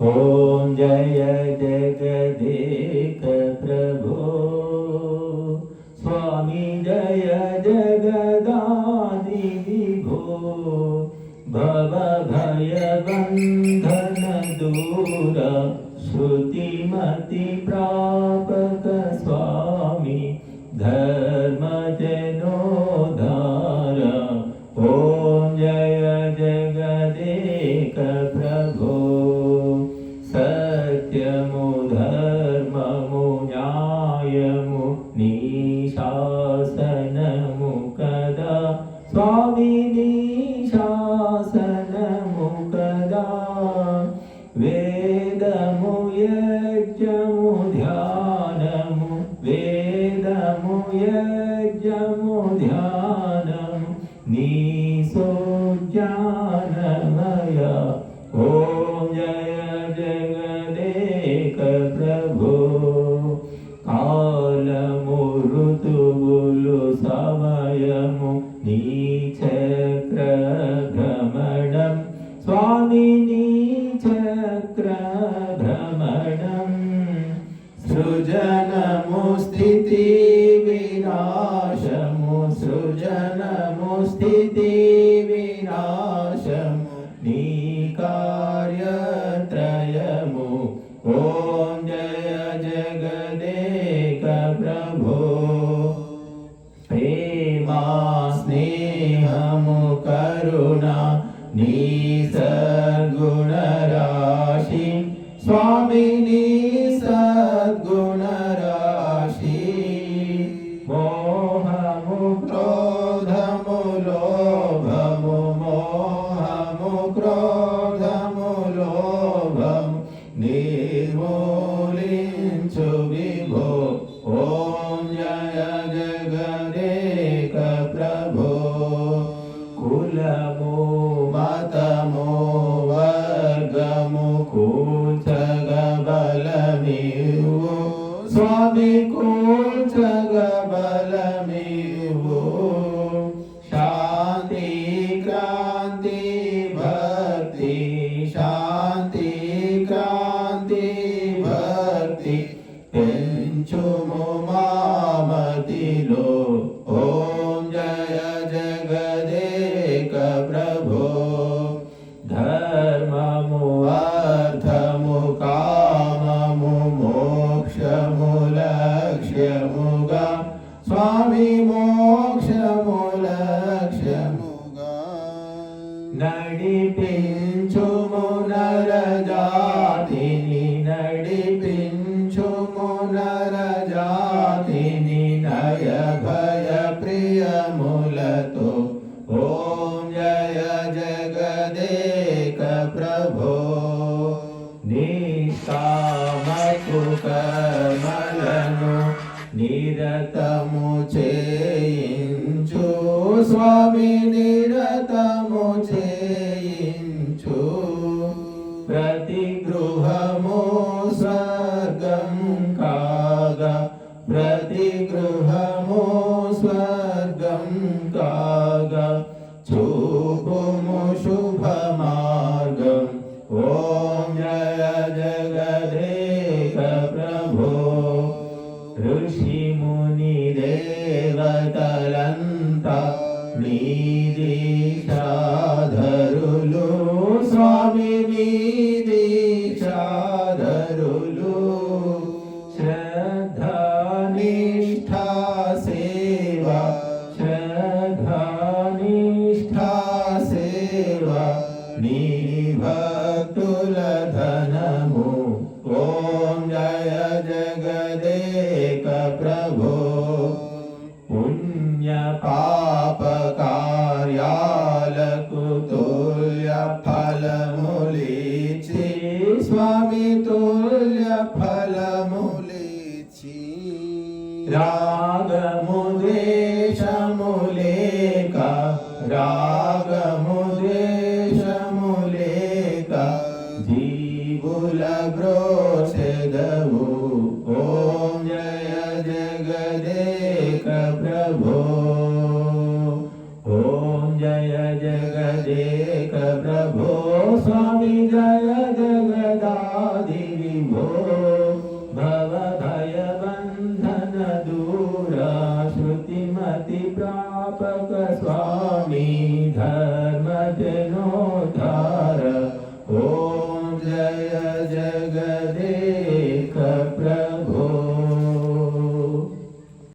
ॐ जय जगदीक प्रभो। स्वामी जय जगदादिभो भवभयबन्धन दूर श्रुतिमतिप्रापक स्वामी। धर्म ఇది శాసనము కదా వేదము యజ్ఞము ధ్యానము వేదము యజ్ఞము ధ్యానము నీ స్థితి వినాశము సృజనము స్థితి వినాశము నీ కార్యత్రయము. ఓం జయ జగదేక ప్రభో. ప్రేమా స్నేహము కరుణ నీ సద్గుణ నిర్మూలించు విభో ఓం జయ జగదేక ప్రభో కులము ప్రభో ధర్మము అర్థము కామము మోక్షము లక్ష్యముగా స్వామి మో నిరతము చేయించు. స్వామి నిరతము చేయించు. ప్రతి గృహము స్వామి దేవతలంతా నీ స్వామి నీ దీక్షాధరులు శ్రద్ధా నిష్ఠా సేవా శ్రద్ధా నిష్ఠా సేవా నీ ఫలములిచి రాగ